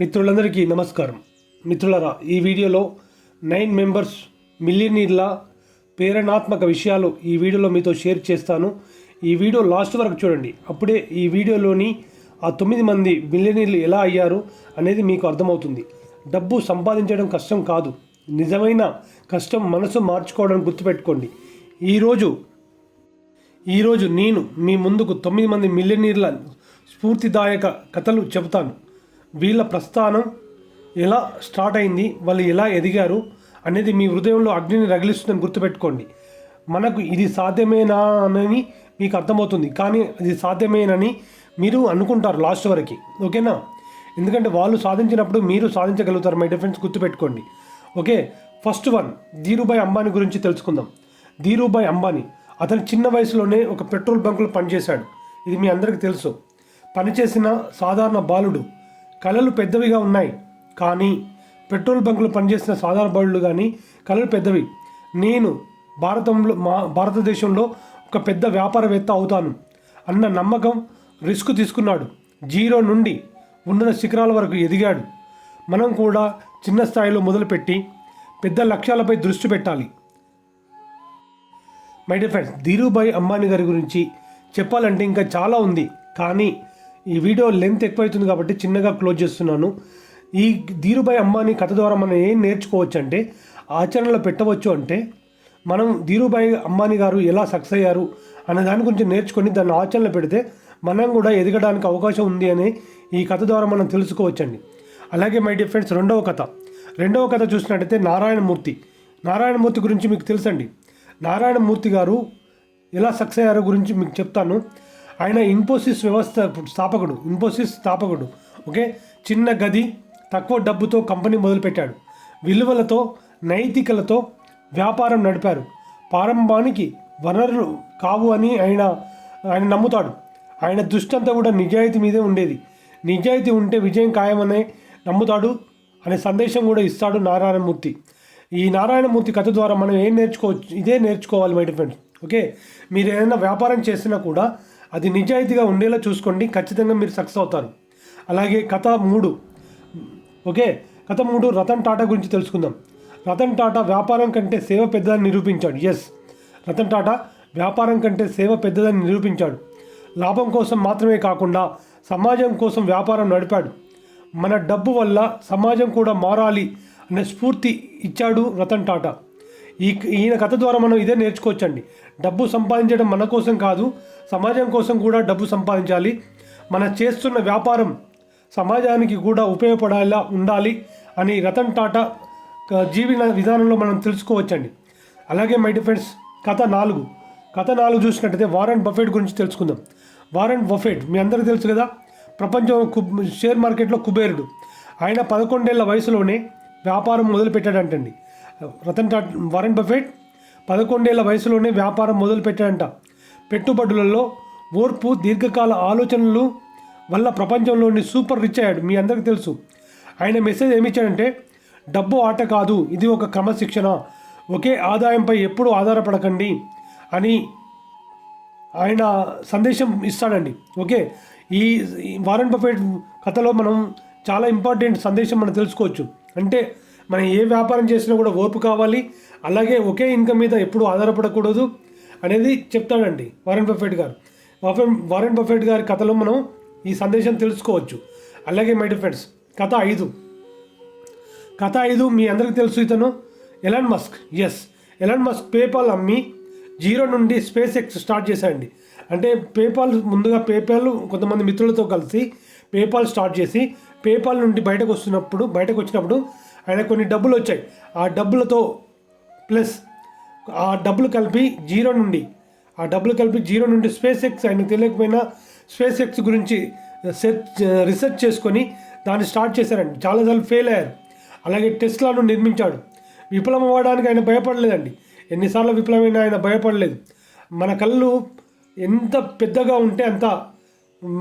మిత్రులందరికీ నమస్కారం. మిత్రులరా ఈ వీడియోలో నైన్ మెంబర్స్ మిలియనీర్ల ప్రేరణాత్మక విషయాలు ఈ వీడియోలో మీతో షేర్ చేస్తాను. ఈ వీడియో లాస్ట్ వరకు చూడండి. అప్పుడే ఈ వీడియోలోని ఆ తొమ్మిది మంది మిలియనీర్లు ఎలా అయ్యారు అనేది మీకు అర్థమవుతుంది. డబ్బు సంపాదించడం కష్టం కాదు. నిజమైన కష్టం మనసు మార్చుకోవడం గుర్తుపెట్టుకోండి. ఈరోజు ఈరోజు నేను మీ ముందుకు తొమ్మిది మంది మిలియనీర్ల స్ఫూర్తిదాయక కథలు చెబుతాను. వీళ్ళ ప్రస్థానం ఎలా స్టార్ట్ అయింది వాళ్ళు ఎలా ఎదిగారు అనేది మీ హృదయంలో అగ్నిని రగిలిస్తుందని గుర్తుపెట్టుకోండి. మనకు ఇది సాధ్యమేనా అని మీకు అర్థమవుతుంది. కానీ అది సాధ్యమేనని మీరు అనుకుంటారు లాస్ట్ వరకు. ఓకేనా? ఎందుకంటే వాళ్ళు సాధించినప్పుడు మీరు సాధించగలుగుతారు మై డిఫరెన్స్ గుర్తుపెట్టుకోండి. Okay? First one Dhirubhai Ambani గురించి తెలుసుకుందాం. ధీరుభాయ్ అంబానీ అతను చిన్న వయసులోనే ఒక పెట్రోల్ బంకులో పనిచేశాడు. ఇది మీ అందరికీ తెలుసు. పనిచేసిన సాధారణ బాలుడు. కళలు పెద్దవిగా ఉన్నాయి. కానీ పెట్రోల్ బంకులు పనిచేసిన సాధారణ బాలుడు కానీ కళలు పెద్దవి. నేను భారతంలో మా భారతదేశంలో ఒక పెద్ద వ్యాపారవేత్త అవుతాను అన్న నమ్మకం రిస్క్ తీసుకున్నాడు. జీరో నుండి ఉన్నత శిఖరాల వరకు ఎదిగాడు. మనం కూడా చిన్న స్థాయిలో మొదలుపెట్టి పెద్ద లక్ష్యాలపై దృష్టి పెట్టాలి. My dear friends Dhirubhai Ambani గారి గురించి చెప్పాలంటే ఇంకా చాలా ఉంది. కానీ ఈ వీడియో లెంత్ ఎక్కువైతుంది కాబట్టి చిన్నగా క్లోజ్ చేస్తున్నాను. ఈ ధీరుభాయ్ అంబానీ కథ ద్వారా మనం ఏం నేర్చుకోవచ్చు అంటే ఆచరణలో పెట్టవచ్చు అంటే మనం ధీరుభాయ్ అంబానీ గారు ఎలా సక్సెస్ అయ్యారు అనే దాని గురించి నేర్చుకొని దాన్ని ఆచరణలో పెడితే మనం కూడా ఎదగడానికి అవకాశం ఉంది అని ఈ కథ ద్వారా మనం తెలుసుకోవచ్చండి. అలాగే మై డియర్ ఫ్రెండ్స్ రెండవ కథ. రెండవ కథ చూసినట్టయితే నారాయణమూర్తి. నారాయణమూర్తి గురించి మీకు తెలుసండి. నారాయణమూర్తి గారు ఎలా సక్సెస్ అయ్యారో గురించి మీకు చెప్తాను. ఆయన ఇన్ఫోసిస్ వ్యవస్థ స్థాపకుడు ఇన్ఫోసిస్ స్థాపకుడు ఓకే? చిన్న గది తక్కువ డబ్బుతో కంపెనీ మొదలుపెట్టాడు. విలువలతో నైతికలతో వ్యాపారం నడిపారు. ప్రారంభానికి వనరులు కావు అని ఆయన ఆయన నమ్ముతాడు. ఆయన దృష్టి అంతా కూడా నిజాయితీ మీదే ఉండేది. నిజాయితీ ఉంటే విజయం ఖాయమనే నమ్ముతాడు అనే సందేశం కూడా ఇస్తాడు నారాయణమూర్తి. ఈ నారాయణమూర్తి కథ ద్వారా మనం ఏం నేర్చుకోవచ్చు ఇదే నేర్చుకోవాలి మై ఫ్రెండ్స్ ఓకే? మీరు ఏదైనా వ్యాపారం చేసినా కూడా అది నిజాయితీగా ఉండేలా చూసుకోండి ఖచ్చితంగా మీరు సక్సెస్ అవుతారు. అలాగే కథ మూడు. ఓకే? కథ మూడు రతన్ టాటా గురించి తెలుసుకుందాం. రతన్ టాటా వ్యాపారం కంటే సేవ పెద్దదని నిరూపించాడు. ఎస్ రతన్ టాటా వ్యాపారం కంటే సేవ పెద్దదని నిరూపించాడు. లాభం కోసం మాత్రమే కాకుండా సమాజం కోసం వ్యాపారం నడిపాడు. మన డబ్బు వల్ల సమాజం కూడా మారాలి అనే స్ఫూర్తి ఇచ్చాడు రతన్ టాటా. ఈ ఈయన కథ ద్వారా మనం ఇదే నేర్చుకోవచ్చండి. డబ్బు సంపాదించడం మన కోసం కాదు సమాజం కోసం కూడా డబ్బు సంపాదించాలి. మన చేస్తున్న వ్యాపారం సమాజానికి కూడా ఉపయోగపడేలా ఉండాలి అని రతన్ టాటా క- జీవన విధానంలో మనం తెలుసుకోవచ్చండి. అలాగే మై ఫ్రెండ్స్ కథ నాలుగు. కథ నాలుగు చూసినట్టయితే వారెన్ బఫెట్ గురించి తెలుసుకుందాం. వారెన్ బఫెట్ మీ అందరికీ తెలుసు కదా ప్రపంచం కు షేర్ మార్కెట్లో కుబేరుడు. ఆయన పదకొండేళ్ళ వయసులోనే వ్యాపారం మొదలుపెట్టాడంటండి. రతన్ టాటా వారెన్ బఫెట్ పదకొండేళ్ళ వయసులోనే వ్యాపారం మొదలుపెట్టాడంట. పెట్టుబడులలో ఓర్పు దీర్ఘకాల ఆలోచనలు వల్ల ప్రపంచంలోని సూపర్ రిచ్ అయ్యాడు. మీ అందరికీ తెలుసు. ఆయన మెసేజ్ ఏమిచ్చాడంటే డబ్బు ఆట కాదు ఇది ఒక క్రమశిక్షణ. ఒకే ఆదాయంపై ఎప్పుడూ ఆధారపడకండి అని ఆయన సందేశం ఇస్తాడండి. ఓకే ఈ ఈ వారెన్ బఫెట్ కథలో మనం చాలా ఇంపార్టెంట్ సందేశం మనం తెలుసుకోవచ్చు. అంటే మనం ఏ వ్యాపారం చేసినా కూడా ఓర్పు కావాలి. అలాగే ఒకే ఇన్కమ్ మీద ఎప్పుడు ఆధారపడకూడదు అనేది చెప్తాడండి వారెన్ బఫెట్ గారు. వారెన్ వారెన్ బఫెట్ గారి కథలో మనం ఈ సందేశం తెలుసుకోవచ్చు. అలాగే మై ఫ్రెండ్స్ కథ ఐదు. కథ ఐదు మీ అందరికీ తెలుసు ఇతను. Elon Musk yes Elon Musk PayPal అమ్మి జీరో నుండి స్పేస్ ఎక్స్ స్టార్ట్ చేశాడండి. అంటే పేపాల్ ముందుగా పేపాల్ కొంతమంది మిత్రులతో కలిసి పేపాల్ స్టార్ట్ చేసి పేపాల్ నుండి బయటకు వస్తున్నప్పుడు బయటకు వచ్చినప్పుడు ఆయన కొన్ని డబ్బులు వచ్చాయి. ఆ డబ్బులతో ప్లస్ ఆ డబ్బులు కలిపి జీరో నుండి ఆ డబ్బులు కలిపి జీరో నుండి స్పేస్ ఎక్స్ ఆయన తెలియకపోయినా స్పేస్ ఎక్స్ గురించి సెర్చ్ రీసెర్చ్ చేసుకొని దాన్ని స్టార్ట్ చేశారండి. చాలాసార్లు ఫెయిల్ అయ్యారు. అలాగే టెస్లాను నిర్మించాడు. విఫలం అవ్వడానికి ఆయన భయపడలేదండి. ఎన్నిసార్లు విఫలమైన ఆయన భయపడలేదు. మన కళ్ళు ఎంత పెద్దగా ఉంటే అంత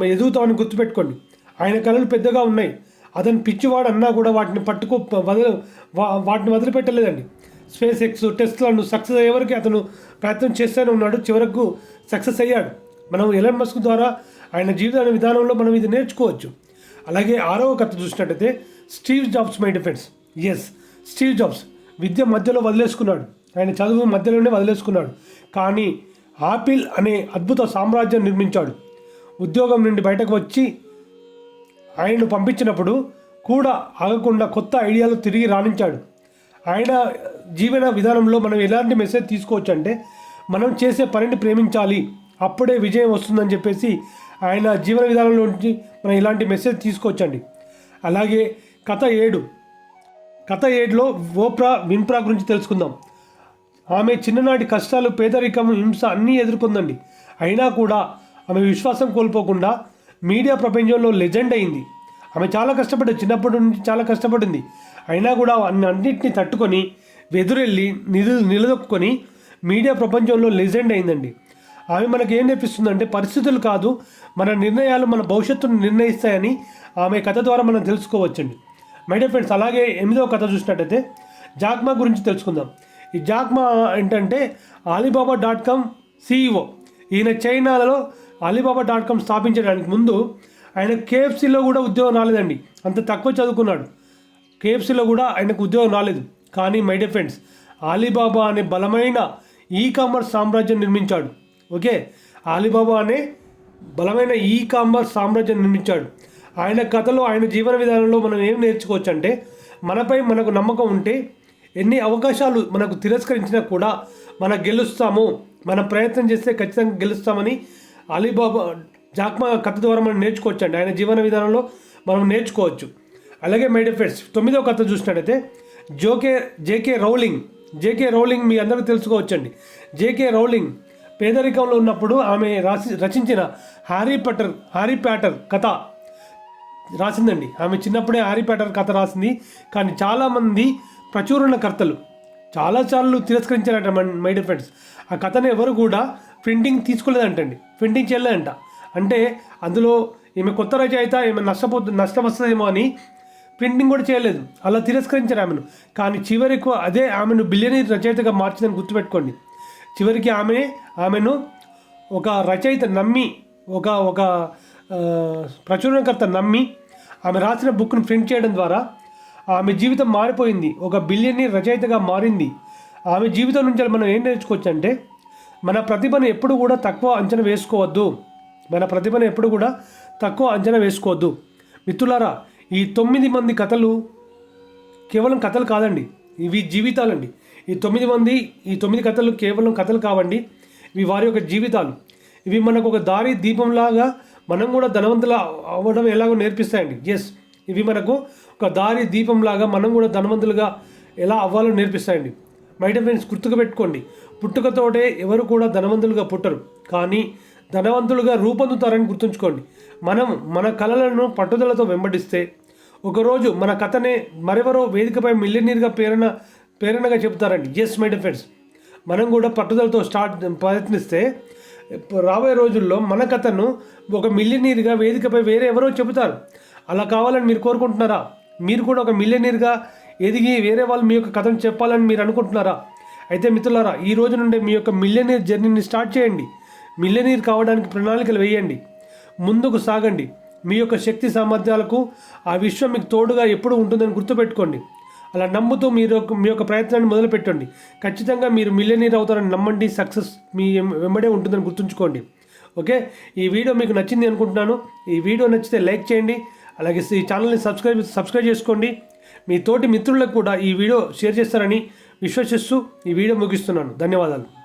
ఎదుగుతామని గుర్తుపెట్టుకోండి. ఆయన కళలు పెద్దగా ఉన్నాయి. అతను పిచ్చివాడు అన్నా కూడా వాటిని పట్టుకో వదిలి వాటిని వదిలిపెట్టలేదండి. స్పేస్ ఎక్స్ టెస్ట్లను సక్సెస్ అయ్యే వరకు అతను ప్రయత్నం చేస్తూనే ఉన్నాడు. చివరకు సక్సెస్ అయ్యాడు. మనం ఎలన్ మస్క్ ద్వారా ఆయన జీవిత విధానంలో మనం ఇది నేర్చుకోవచ్చు. అలాగే ఆరవ కథ చూసినట్టయితే Steve Jobs my defence. Yes Steve Jobs విద్య మధ్యలో వదిలేసుకున్నాడు. ఆయన చదువు మధ్యలోనే వదిలేసుకున్నాడు. కానీ ఆపిల్ అనే అద్భుత సామ్రాజ్యం నిర్మించాడు. ఉద్యోగం నుండి బయటకు వచ్చి ఆయనను పంపించినప్పుడు కూడా ఆగకుండా కొత్త ఐడియాలు తిరిగి రాణించాడు. ఆయన జీవన విధానంలో మనం ఎలాంటి మెసేజ్ తీసుకోవచ్చు అంటే మనం చేసే పనిని ప్రేమించాలి అప్పుడే విజయం వస్తుందని చెప్పేసి ఆయన జీవన విధానంలో నుంచి మనం ఇలాంటి మెసేజ్ తీసుకోవచ్చండి. అలాగే కథ ఏడు. కథ ఏడులో ఓప్రా విన్ప్రా గురించి తెలుసుకుందాం. ఆమె చిన్ననాటి కష్టాలు పేదరికం హింస అన్నీ ఎదుర్కొందండి. అయినా కూడా ఆమె విశ్వాసం కోల్పోకుండా మీడియా ప్రపంచంలో లెజెండ్ అయింది. ఆమె చాలా కష్టపడి చిన్నప్పటి నుంచి చాలా కష్టపడింది. అయినా కూడా అన్ని అన్నింటినీ తట్టుకొని వెదురెళ్ళి నిధులు నిలదొక్కుని మీడియా ప్రపంచంలో లెజెండ్ అయిందండి. ఆమె మనకి ఏం నేర్పిస్తుందంటే పరిస్థితులు కాదు మన నిర్ణయాలు మన భవిష్యత్తును నిర్ణయిస్తాయని ఆమె కథ ద్వారా మనం తెలుసుకోవచ్చండి. మై డియర్ ఫ్రెండ్స్ అలాగే ఎనిమిదవ కథ చూసినట్టయితే జాక్మా గురించి తెలుసుకుందాం. ఈ జాక్మా ఏంటంటే అలీబాబా డాట్ కామ్ సిఇఓ ఈయన చైనాలో అలీబాబా డాట్ కామ్ స్థాపించడానికి ముందు ఆయన కేఎఫ్సీలో కూడా ఉద్యోగం రాలేదండి. అంత తక్కువ చదువుకున్నాడు. కేఎఫ్సీలో కూడా ఆయనకు ఉద్యోగం రాలేదు. కానీ మై డిఫెండ్స్ అలీబాబా అనే బలమైన ఈ కామర్స్ సామ్రాజ్యం నిర్మించాడు. ఓకే? అలీబాబా అనే బలమైన ఈ కామర్స్ సామ్రాజ్యం నిర్మించాడు. ఆయన కథలో ఆయన జీవన విధానంలో మనం ఏం నేర్చుకోవచ్చు అంటే మనపై మనకు నమ్మకం ఉంటే ఎన్ని అవకాశాలు మనకు తిరస్కరించినా కూడా మనం గెలుస్తాము. మనం ప్రయత్నం చేస్తే ఖచ్చితంగా గెలుస్తామని అలీబాబా జాక్మా కథ ద్వారా మనం నేర్చుకోవచ్చు అండి ఆయన జీవన విధానంలో మనం నేర్చుకోవచ్చు. అలాగే మై ఫ్రెండ్స్ తొమ్మిదో కథ చూసినట్టయితే జోకే J K Rowling J K Rowling మీ అందరూ తెలుసుకోవచ్చండి. జేకే రౌలింగ్ పేదరికంలో ఉన్నప్పుడు ఆమె రాసి రచించిన హ్యారీ పటర్ హ్యారీ ప్యాటర్ కథ రాసిందండి. ఆమె చిన్నప్పుడే హ్యారీ ప్యాటర్ కథ రాసింది. కానీ చాలామంది ప్రచురణకర్తలు చాలాసార్లు తిరస్కరించారట మై డియర్ ఆ కథను ఎవరు కూడా ప్రింటింగ్ తీసుకోలేదంటండి. ప్రింటింగ్ చేయలేదంట అంటే అందులో ఈమె కొత్త రచయిత ఈమె నష్టపోతు నష్టం వస్తుందేమో అని ప్రింటింగ్ కూడా చేయలేదు. అలా తిరస్కరించారు ఆమెను. కానీ చివరికి అదే ఆమెను బిలియనీర్ రచయితగా మార్చిందని గుర్తుపెట్టుకోండి. చివరికి ఆమె ఆమెను ఒక రచయిత నమ్మి ఒక ఒక ప్రచురణకర్త నమ్మి ఆమె రాసిన బుక్ను ప్రింట్ చేయడం ద్వారా ఆమె జీవితం మారిపోయింది. ఒక బిలియనీర్ రచయితగా మారింది. ఆమె జీవితం నుంచి మనం ఏం నేర్చుకోవచ్చు అంటే మన ప్రతిభను ఎప్పుడు కూడా తక్కువ అంచనా వేసుకోవద్దు. మన ప్రతిభను ఎప్పుడు కూడా తక్కువ అంచనా వేసుకోవద్దు. మిత్రులారా ఈ తొమ్మిది మంది కథలు కేవలం కథలు కాదండి ఇవి జీవితాలండి. ఈ తొమ్మిది మంది ఈ తొమ్మిది కథలు కేవలం కథలు కావండి ఇవి వారి యొక్క జీవితాలు. ఇవి మనకు ఒక దారి దీపంలాగా మనం కూడా ధనవంతులు అవ్వడం ఎలాగో నేర్పిస్తాయండి. ఎస్ ఇవి మనకు ఒక దారి దీపంలాగా మనం కూడా ధనవంతులుగా ఎలా అవ్వాలో నేర్పిస్తాయండి. మై ఫ్రెండ్స్ గుర్తుకు పెట్టుకోండి. పుట్టుకతోటే ఎవరు కూడా ధనవంతులుగా పుట్టరు. కానీ ధనవంతులుగా రూపొందుతారని గుర్తుంచుకోండి. మనం మన కళలను పట్టుదలతో వెంబడిస్తే ఒకరోజు మన కథనే మరెవరో వేదికపై మిలియనీర్గా ప్రేరణ ప్రేరణగా చెబుతారండి. ఎస్ మై ఫ్రెండ్స్ మనం కూడా పట్టుదలతో స్టార్ట్ ప్రయత్నిస్తే రాబోయే రోజుల్లో మన కథను ఒక మిలియనీర్గా వేదికపై వేరే ఎవరో చెబుతారు. అలా కావాలని మీరు కోరుకుంటున్నారా? మీరు కూడా ఒక మిలియనీర్గా ఎదిగి వేరే వాళ్ళు మీ యొక్క కథను చెప్పాలని మీరు అనుకుంటున్నారా? అయితే మిత్రులారా ఈ రోజు నుండి మీ యొక్క మిలియనీర్ జర్నీని స్టార్ట్ చేయండి. మిలియనీర్ కావడానికి ప్రణాళికలు వేయండి. ముందుకు సాగండి. మీ యొక్క శక్తి సామర్థ్యాలకు ఆ విశ్వం మీకు తోడుగా ఎప్పుడు ఉంటుందని గుర్తుపెట్టుకోండి. అలా నమ్ముతూ మీరు మీ యొక్క ప్రయత్నాన్ని మొదలుపెట్టండి. ఖచ్చితంగా మీరు మిలియనీర్ అవుతారని నమ్మండి. సక్సెస్ మీ వెంబడే ఉంటుందని గుర్తుంచుకోండి. ఓకే? ఈ వీడియో మీకు నచ్చింది అనుకుంటున్నాను. ఈ వీడియో నచ్చితే లైక్ చేయండి. అలాగే ఈ ఛానల్ని సబ్స్క్రైబ్ సబ్స్క్రైబ్ చేసుకోండి. మీ తోటి మిత్రులకు కూడా ఈ వీడియో షేర్ చేస్తారని విశ్వసిస్తూ ఈ వీడియో ముగిస్తున్నాను. ధన్యవాదాలు.